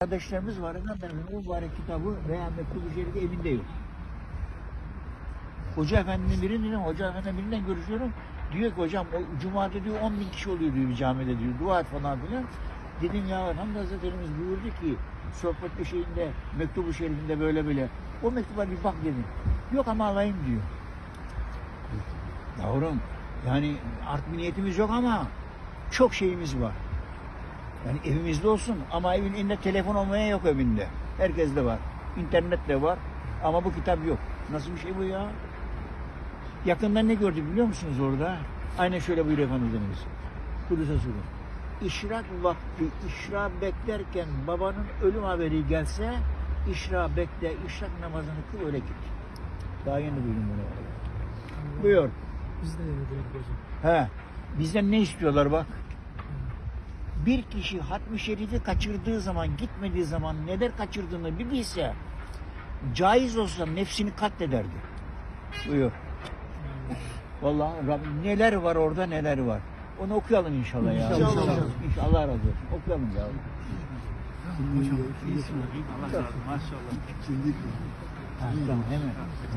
Kardeşlerimiz var. Efendim bu mübarek kitabı mektubu şerifi evinde yok. Hoca efendinin birinin hoca efendinin birinden görüşüyorum. Diyor ki hocam o cumada diyor 10 bin kişi oluyor diyor bir camide diyor. Dua et falan filan. Dedim ya Hamdi Hazretlerimiz buyurdu ki sohbet şeyinde mektubu şerifinde böyle böyle. O mektuba bir bak dedim. Yok ama alayım diyor. Yavrum yani art bir niyetimiz yok ama çok şeyimiz var. Yani evimizde olsun ama evin elinde telefon olmaya yok evinde. Herkes de var. İnternet de var ama bu kitap yok. Nasıl bir şey bu ya? Yakından ne gördük biliyor musunuz orada? Aynen şöyle buyuruyor Efendimiz. Kudüs'e sorun. İşrak vakti, işra beklerken babanın ölüm haberi gelse, işra bekle, işrak namazını kıl öyle git. Daha yeni duydum bunu. Buyur. Biz de öyle dedik hocam. He. Bizden ne istiyorlar bak. Bir kişi hatmi şerifi kaçırdığı zaman, gitmediği zaman neler kaçırdığını bir bilse, caiz olsa nefsini katlederdi. Buyur. Vallahi Rabbim neler var orada neler var. Onu okuyalım inşallah ya. İnşallah. İnşallah. Allah razı olsun. Okuyalım ya. Hocam iyisin. Allah razı olsun. Maşallah. Ha, tamam hemen.